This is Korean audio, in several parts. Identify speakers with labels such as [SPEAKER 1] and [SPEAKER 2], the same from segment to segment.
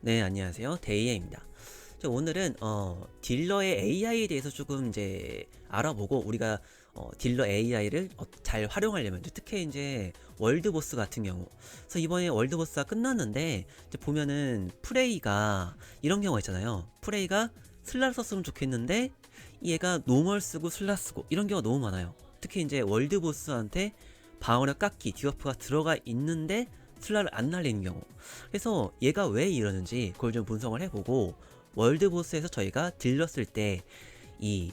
[SPEAKER 1] 네, 안녕하세요. 데이에입니다. 저 오늘은 어, 딜러의 AI에 대해서 조금 이제 알아보고 우리가 어, 딜러 AI를 어, 잘 활용하려면 특히 이제 월드 보스 같은 경우. 그래서 이번에 월드 보스가 끝났는데 보면은 프레이가 이런 경우가 있잖아요. 프레이가 슬라를 썼으면 좋겠는데 얘가 노멀 쓰고 슬라 쓰고 이런 경우가 너무 많아요. 특히 이제 월드 보스한테 방어력 깎기 디버프가 들어가 있는데 슬라를 안 날리는 경우. 그래서 얘가 왜 이러는지 그걸 좀 분석을 해보고 월드 보스에서 저희가 딜렀을 때이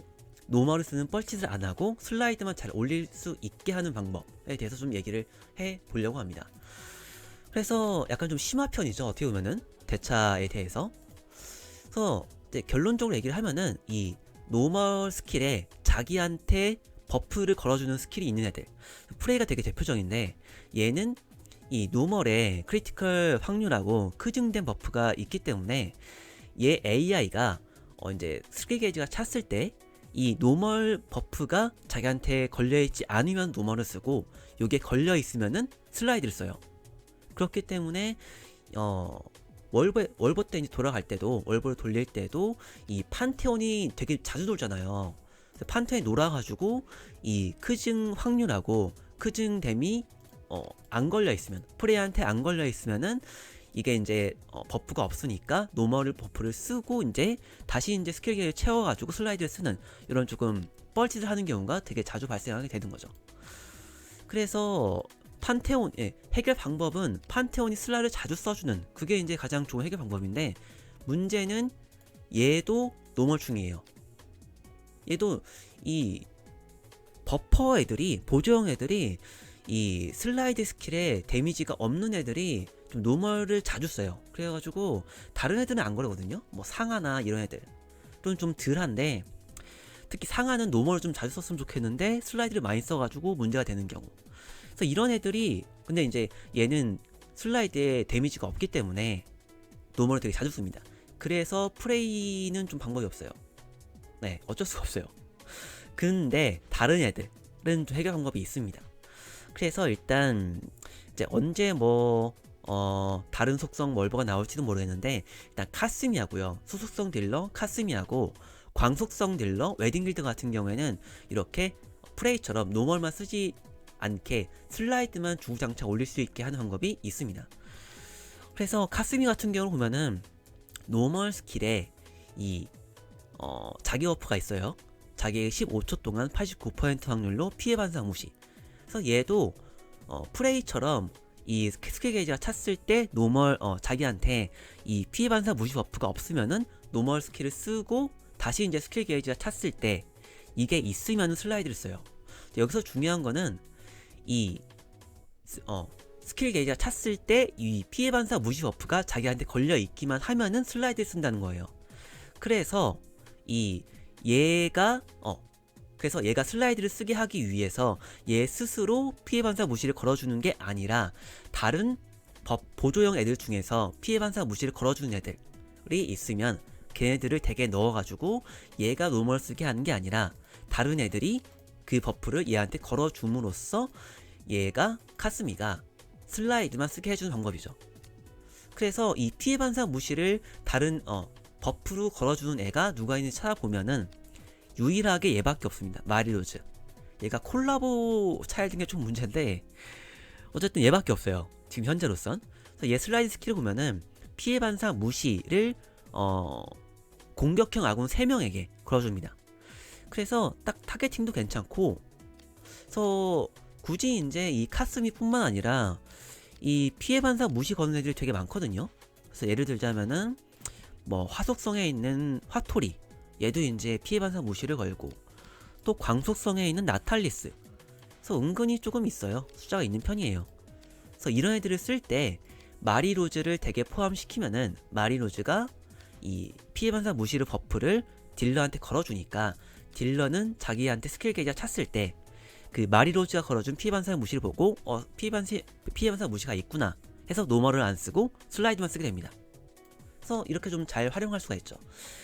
[SPEAKER 1] 쓰는 뻘짓을 안 하고 슬라이드만 잘 올릴 수 있게 하는 방법에 대해서 좀 얘기를 해 보려고 합니다. 그래서 약간 좀 심화 편이죠. 어떻게 보면은 대차에 대해서. 그래서 이제 결론적으로 얘기를 하면은 이 노멀 스킬에 자기한테 버프를 걸어주는 스킬이 있는 애들 프레이가 되게 대표적인데 얘는 이 노멀에 크리티컬 확률하고 크증된 버프가 있기 때문에 얘 AI가 어 이제 스킬 게이지가 찼을 때 이 노멀 버프가 자기한테 걸려있지 않으면 노멀을 쓰고 요게 걸려있으면은 슬라이드를 써요. 그렇기 때문에 어 월보, 월보 때 이제 돌아갈 때도 월보를 돌릴 때도 이 판테온이 되게 자주 돌잖아요. 판테온이 놀아가지고 이 크증 확률하고 크증됨이 어, 안 걸려 있으면 프레이한테 안 걸려 있으면은 이게 이제 어, 버프가 없으니까 노멀을 버프를 쓰고 이제 다시 이제 스킬 기를 채워가지고 슬라이드를 쓰는 이런 조금 뻘짓을 하는 경우가 되게 자주 발생하게 되는 거죠. 그래서 판테온 예, 해결 방법은 판테온이 슬라를 자주 써주는 그게 이제 가장 좋은 해결 방법인데 문제는 얘도 노멀충이에요. 얘도 이 버퍼 애들이 보조형 애들이 이 슬라이드 스킬에 데미지가 없는 애들이 좀 노멀을 자주 써요. 그래가지고 다른 애들은 안 그러거든요. 뭐 상하나 이런 애들은 좀 덜한데 특히 상하는 노멀을 좀 자주 썼으면 좋겠는데 슬라이드를 많이 써가지고 문제가 되는 경우. 그래서 이런 애들이 근데 이제 얘는 슬라이드에 데미지가 없기 때문에 노멀을 되게 자주 씁니다. 그래서 프레이는 좀 방법이 없어요. 네, 어쩔 수가 없어요. 근데 다른 애들은 좀 해결 방법이 있습니다. 그래서 일단 이제 언제 뭐 어, 다른 속성 멀버가 나올지도 모르겠는데 일단 카스미하고요. 수속성 딜러 카스미하고 광속성 딜러 웨딩길드 같은 경우에는 이렇게 프레이처럼 노멀만 쓰지 않게 슬라이드만 주구장창 올릴 수 있게 하는 방법이 있습니다. 그래서 카스미 같은 경우를 보면은 노멀 스킬에 이 어, 자기 버프가 있어요. 자기의 15초 동안 89% 확률로 피해 반상 무시. 그래서 얘도 어, 프레이처럼 이 스킬 게이지가 찼을 때 노멀 어, 자기한테 이 피해 반사 무시 버프가 없으면은 노멀 스킬을 쓰고 다시 이제 스킬 게이지가 찼을 때 이게 있으면은 슬라이드를 써요. 여기서 중요한 거는 이 어, 스킬 게이지가 찼을 때 이 피해 반사 무시 버프가 자기한테 걸려 있기만 하면은 슬라이드를 쓴다는 거예요. 그래서 이 얘가 어 그래서 얘가 슬라이드를 쓰게 하기 위해서 얘 스스로 피해 반사 무시를 걸어주는 게 아니라 다른 법 보조형 애들 중에서 피해 반사 무시를 걸어주는 애들이 있으면 걔네들을 대게 넣어가지고 얘가 노멀 쓰게 하는 게 아니라 다른 애들이 그 버프를 얘한테 걸어줌으로써 얘가 카스미가 슬라이드만 쓰게 해주는 방법이죠. 그래서 이 피해 반사 무시를 다른 어 버프로 걸어주는 애가 누가 있는지 찾아보면은 유일하게 얘밖에 없습니다. 마리로즈. 얘가 콜라보 차일든 게좀 문제인데 어쨌든 얘밖에 없어요. 지금 현재로선. 그래서 얘 슬라이드 스킬을 보면은 피해 반사 무시를 어 공격형 아군 3명에게 걸어줍니다. 그래서 딱 타겟팅도 괜찮고 그래서 굳이 이제 이 카스미뿐만 아니라 이 피해 반사 무시 거는 애들이 되게 많거든요. 그래서 예를 들자면은 뭐 화속성에 있는 화토리 얘도 이제 피해 반사 무시를 걸고 또 광속성에 있는 나탈리스 그래서 은근히 조금 있어요. 숫자가 있는 편이에요. 그래서 이런 애들을 쓸 때 마리로즈를 대개 포함시키면은 마리로즈가 이 피해 반사 무시를 버프를 딜러한테 걸어주니까 딜러는 자기한테 스킬 게이지가 찼을 때 그 마리로즈가 걸어준 피해 반사 무시를 보고 어 피해 반사 피해 반사 무시가 있구나 해서 노멀을 안 쓰고 슬라이드만 쓰게 됩니다. 그래서 이렇게 좀 잘 활용할 수가 있죠.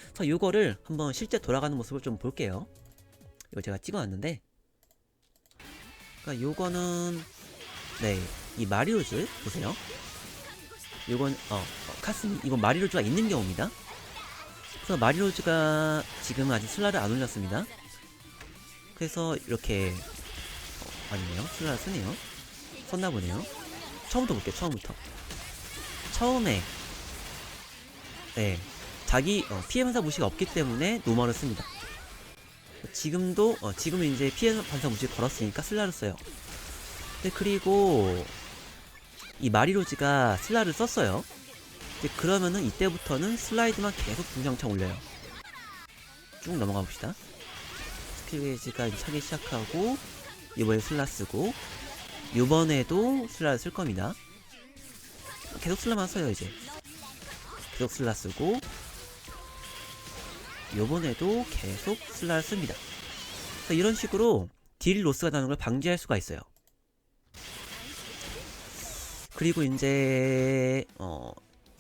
[SPEAKER 1] 그래서 이거를 한번 실제 돌아가는 모습을 좀 볼게요. 이거 제가 찍어놨는데, 그러니까 요거는 네 이 마리오즈 보세요. 요건 어, 어 카스미 이건 마리로즈가 있는 경우입니다. 그래서 마리로즈가 지금 아직 슬라를 안 올렸습니다. 그래서 이렇게 어, 아니네요. 슬라를 쓰네요. 썼나 보네요. 처음부터 볼게요. 처음부터. 처음에 네 자기 어, 피해 반사 무시가 없기 때문에 노멀을 씁니다. 지금도 어, 지금은 이제 피해 반사 무시 걸었으니까 슬라를 써요. 네 그리고 이 마리로즈가 슬라를 썼어요. 근데 그러면은 이때부터는 슬라이드만 계속 중장창 올려요. 쭉 넘어가 봅시다. 스킬 게이지가 이제 차기 시작하고 이번에 슬라 쓰고 이번에도 슬라를 쓸 겁니다. 계속 슬라만 써요 이제. 계속 슬라 쓰고 요번에도 계속 슬라를 씁니다. 이런 식으로 딜 로스가 나는 걸 방지할 수가 있어요. 그리고 이제 어,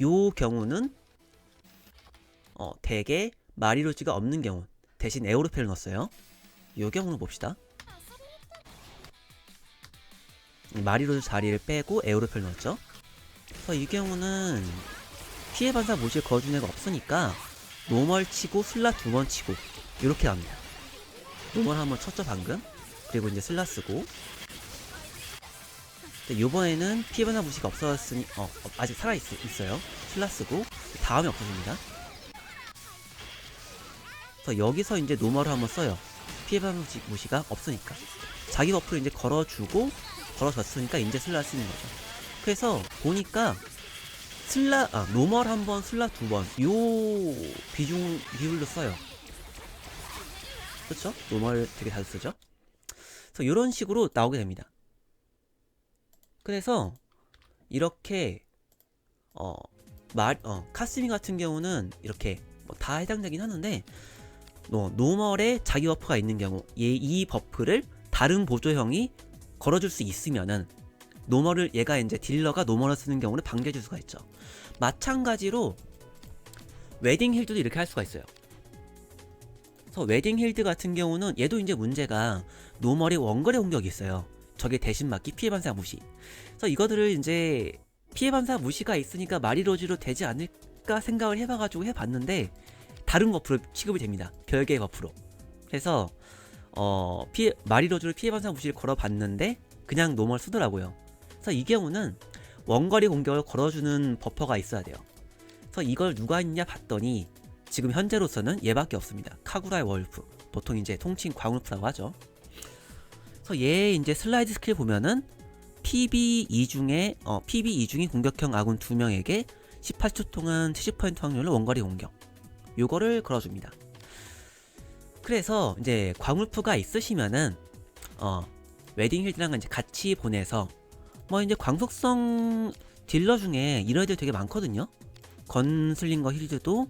[SPEAKER 1] 요 경우는 어, 대개 마리로즈가 없는 경우 대신 에오르페를 넣었어요. 요 경우는 봅시다. 마리로즈 자리를 빼고 에오르페를 넣었죠. 그래서 이 경우는 피해 반사 모질 거준 애가 없으니까 노멀 치고 슬라 두 번 치고 이렇게 합니다. 노멀 한 번 쳤죠 방금. 그리고 이제 슬라 쓰고 요번에는 피해 반사 무시가 없어졌으니 어, 어, 아직 살아 있, 있어요. 슬라 쓰고 다음에 없어집니다. 그래서 여기서 이제 노멀을 한번 써요. 피해 반사 무시- 무시가 없으니까 자기 버프를 이제 걸어주고 걸어줬으니까 이제 슬라 쓰는 거죠. 그래서 보니까 슬라 아 노멀 한 번, 슬라 두 번. 요 비중 비율로 써요. 그렇죠? 노멀 되게 자주 쓰죠. 그래서 이런 식으로 나오게 됩니다. 그래서 이렇게 어, 말, 어, 카스미 같은 경우는 이렇게 뭐 다 해당되긴 하는데 어, 노멀에 자기 버프가 있는 경우 얘, 이 버프를 다른 보조형이 걸어줄 수 있으면은 노멀을 얘가 이제 딜러가 노멀을 쓰는 경우는 방지해줄 수가 있죠. 마찬가지로 웨딩 힐드도 이렇게 할 수가 있어요. 그래서 웨딩 힐드 같은 경우는 얘도 이제 문제가 노멀의 원거리 공격이 있어요. 적의 대신 맞기 피해 반사 무시. 그래서 이거들을 이제 피해 반사 무시가 있으니까 마리로즈로 되지 않을까 생각을 해봐가지고 해봤는데 다른 버프로 취급이 됩니다. 별개의 버프로. 그래서 어 피해 마리로즈로 피해 반사 무시를 걸어봤는데 그냥 노멀 쓰더라고요. 그래서 이 경우는 원거리 공격을 걸어주는 버퍼가 있어야 돼요. 그래서 이걸 누가 있냐 봤더니 지금 현재로서는 얘밖에 없습니다. 카구라의 월프. 보통 이제 통칭 광울프라고 하죠. 그래서 얘 이제 슬라이드 스킬 보면은 PB 2 중에 어, PB 2 중이 공격형 아군 2명에게 18초 동안 70% 확률로 원거리 공격. 요거를 걸어줍니다. 그래서 이제 광울프가 있으시면은 어 웨딩 힐드랑 같이 보내서 뭐 이제 광속성 딜러 중에 이런 애들 되게 많거든요. 건슬링거 힐드도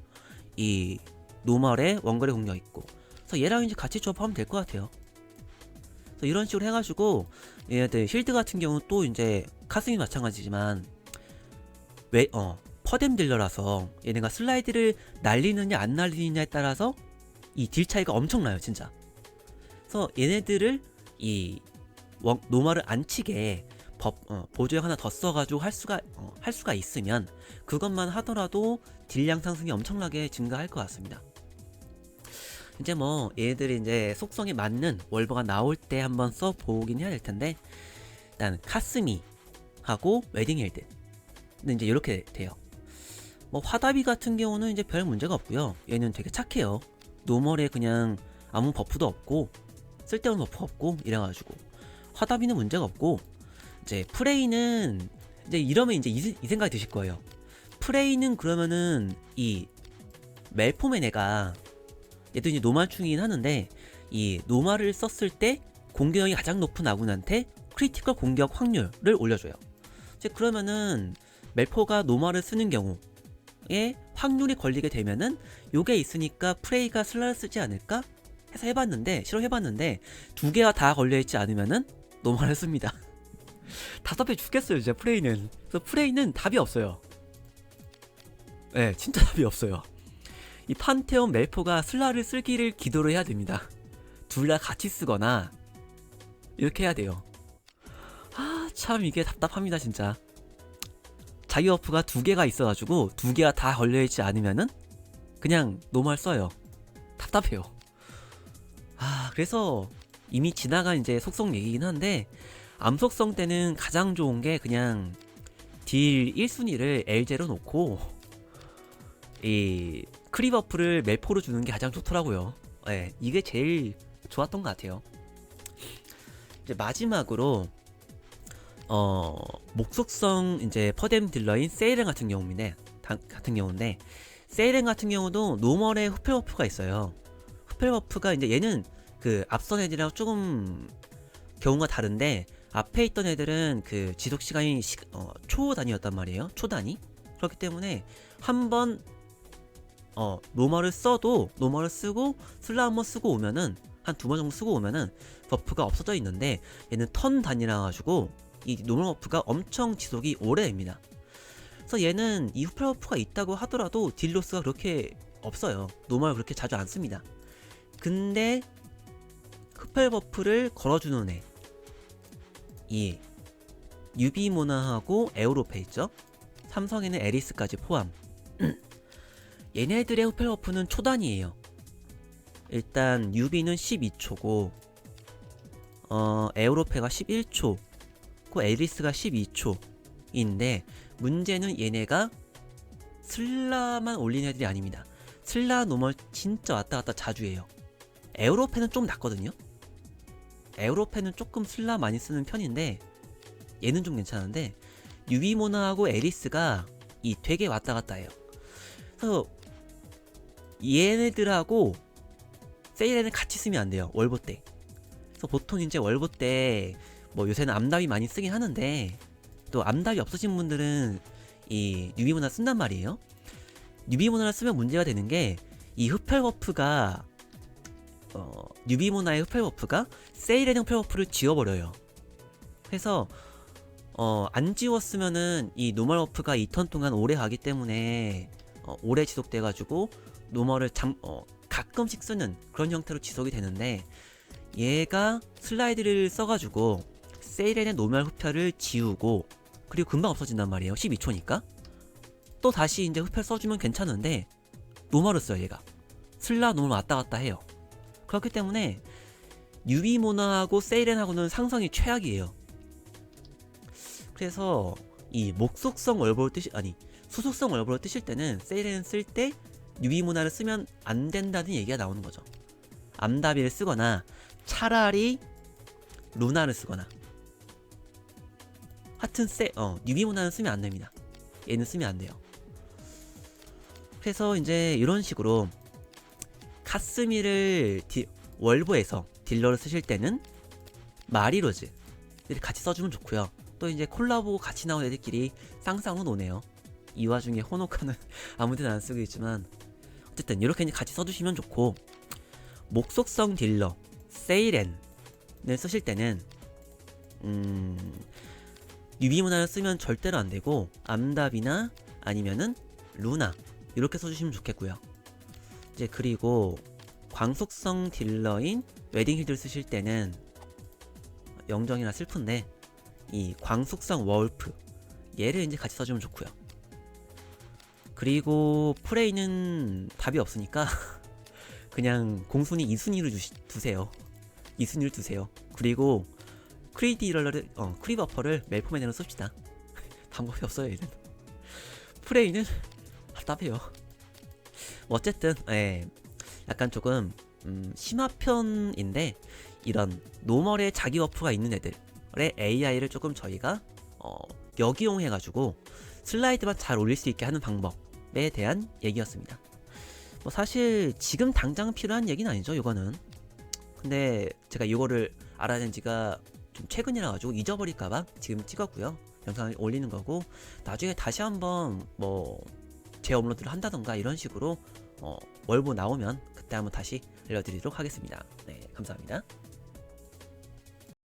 [SPEAKER 1] 이 노멀에 원거리 공격 있고. 그래서 얘랑 이제 같이 조합하면 될 것 같아요. 그래서 이런 식으로 해가지고 얘네들 힐드 같은 경우는 또 이제 카스미 마찬가지지만 왜 어 퍼뎀 딜러라서 얘네가 슬라이드를 날리느냐 안 날리느냐에 따라서 이 딜 차이가 엄청나요 진짜. 그래서 얘네들을 이 원, 노멀을 안 치게 법, 어, 보조형 하나 더 써가지고 할 수가 어, 할 수가 있으면 그것만 하더라도 딜량 상승이 엄청나게 증가할 것 같습니다. 이제 뭐 얘들이 이제 속성에 맞는 월버가 나올 때 한번 써보긴 해야 될 텐데 일단 카스미 하고 웨딩 힐드 근데 이제 이렇게 돼요. 뭐 화다비 같은 경우는 이제 별 문제가 없고요. 얘는 되게 착해요. 노멀에 그냥 아무 버프도 없고 쓸데없는 버프 없고 이래가지고 화다비는 문제가 없고 이제 프레이는 이제 이러면 이제 이, 이 생각이 드실 거예요. 프레이는 그러면은 이 멜포맨 애가 얘도 이제 노말충이긴 하는데 이 노말을 썼을 때 공격력이 가장 높은 아군한테 크리티컬 공격 확률을 올려줘요. 이제 그러면은 멜포가 노말을 쓰는 경우에 확률이 걸리게 되면은 요게 있으니까 프레이가 슬라를 쓰지 않을까 해서 해봤는데 실험해봤는데 두 개가 다 걸려있지 않으면은 노말을 씁니다. 답답해 죽겠어요 진짜 프레이는. 그래서 프레이는 답이 없어요. 네 진짜 답이 없어요. 이 판테온 멜포가 슬라를 쓸기를 기도를 해야 됩니다. 둘 다 같이 쓰거나 이렇게 해야 돼요. 아 참 이게 답답합니다 진짜. 자기 버프가 두 개가 있어가지고 두 개가 다 걸려있지 않으면은 그냥 노멀 써요. 답답해요. 아 그래서 이미 지나간 이제 속성 얘기긴 한데 암속성 때는 가장 좋은 게 그냥 딜 1순위를 L제로 놓고 이 크리버프를 멜포로 주는 게 가장 좋더라고요. 예, 이게 제일 좋았던 것 같아요. 이제 마지막으로 어 목속성 이제 퍼뎀 딜러인 세이렌 같은 경우인데 다- 같은 경우인데 세이렌 같은 경우도 노멀의 흡혈 버프가 있어요. 흡혈 버프가 이제 얘는 그 앞선 애들이랑 조금 경우가 다른데 앞에 있던 애들은 그 지속 시간이 시, 어, 초 단위였단 말이에요. 초 단위. 그렇기 때문에 한번 어 노멀을 써도 노멀을 쓰고 슬라 한번 쓰고 오면은 한 두 번 정도 쓰고 오면은 버프가 없어져 있는데 얘는 턴 단위라 가지고 이 노멀 버프가 엄청 지속이 오래 됩니다. 그래서 얘는 이 후펠 버프가 있다고 하더라도 딜로스가 그렇게 없어요. 노멀 그렇게 자주 안 씁니다. 근데 흡혈 버프를 걸어주는 애. 이 유비모나하고 에우로페 있죠? 삼성에는 에리스까지 포함. 얘네들의 흡혈 버프는 초단이에요. 일단 유비는 12초고 어 에우로페가 11초, 그 에리스가 12초인데 문제는 얘네가 슬라만 올린 애들이 아닙니다. 슬라 노멀 진짜 왔다 갔다 자주 해요. 에우로페는 좀 낫거든요. 에우로페는 조금 슬라 많이 쓰는 편인데 얘는 좀 괜찮은데 유비모나하고 에리스가 이 되게 왔다 갔다 해요. 그래서 얘네들하고 세일에는 같이 쓰면 안 돼요. 월보 때. 그래서 보통 이제 월보 때 뭐 요새는 암답이 많이 쓰긴 하는데 또 암답이 없으신 분들은 이 유비모나 쓴단 말이에요. 유비모나를 쓰면 문제가 되는 게 이 흡혈 버프가 어, 유비모나의 흡혈 버프가 세일의 흡혈 버프를 지워버려요. 그래서 어, 안 지웠으면은 이 노멀 버프가 2턴 동안 오래 가기 때문에 어, 오래 지속돼가지고 노멀을 잠, 어, 가끔씩 쓰는 그런 형태로 지속이 되는데 얘가 슬라이드를 써가지고 세일의 노멀 흡혈을 지우고 그리고 금방 없어진단 말이에요. 12초니까. 또 다시 이제 흡혈 써주면 괜찮은데 노멀을 써요 얘가. 슬라 노멀 왔다 갔다 해요. 그렇기 때문에 유비모나하고 세이렌하고는 상성이 최악이에요. 그래서 이 목속성 월보를 뜨시 아니 수속성 월보를 뜨실 때는 세이렌 쓸 때 유비모나를 쓰면 안 된다는 얘기가 나오는 거죠. 암다비를 쓰거나 차라리 루나를 쓰거나 하여튼 세, 어, 유비모나는 쓰면 안 됩니다. 얘는 쓰면 안 돼요. 그래서 이제 이런 식으로 카스미를 디, 월보에서 딜러를 쓰실 때는 마리로즈 를 같이 써주면 좋고요. 또 이제 콜라보 같이 나온 애들끼리 쌍쌍으로 노네요. 이 와중에 호노카는 아무데나 안 쓰고 있지만 어쨌든 이렇게 같이 써주시면 좋고 목속성 딜러 세이렌을 쓰실 때는 음 유비 문화를 쓰면 절대로 안 되고 암답이나 아니면은 루나 이렇게 써주시면 좋겠고요. 이제 그리고 광속성 딜러인 웨딩 힐드를 쓰실 때는 영정이나 슬픈데 이 광속성 월프 얘를 이제 같이 써주면 좋고요. 그리고 프레이는 답이 없으니까 그냥 공순위 2순위를 주시, 두세요. 2순위를 두세요. 그리고 크리디럴러를 어 크리버퍼를 멜포맨으로 씁시다. 방법이 없어요 얘는. 프레이는 답답해요. 뭐 어쨌든 예, 약간 조금 음, 심화편인데 이런 노멀의 자기 버프가 있는 애들의 AI를 조금 저희가 어, 역이용해가지고 슬라이드만 잘 올릴 수 있게 하는 방법에 대한 얘기였습니다. 뭐 사실 지금 당장 필요한 얘기는 아니죠, 이거는. 근데 제가 이거를 알아낸 지가 좀 최근이라 가지고 잊어버릴까봐 지금 찍었고요. 영상을 올리는 거고 나중에 다시 한번 뭐 재업로드를 한다던가 이런 식으로 어, 월보 나오면 그때 한번 다시 알려드리도록 하겠습니다. 네, 감사합니다.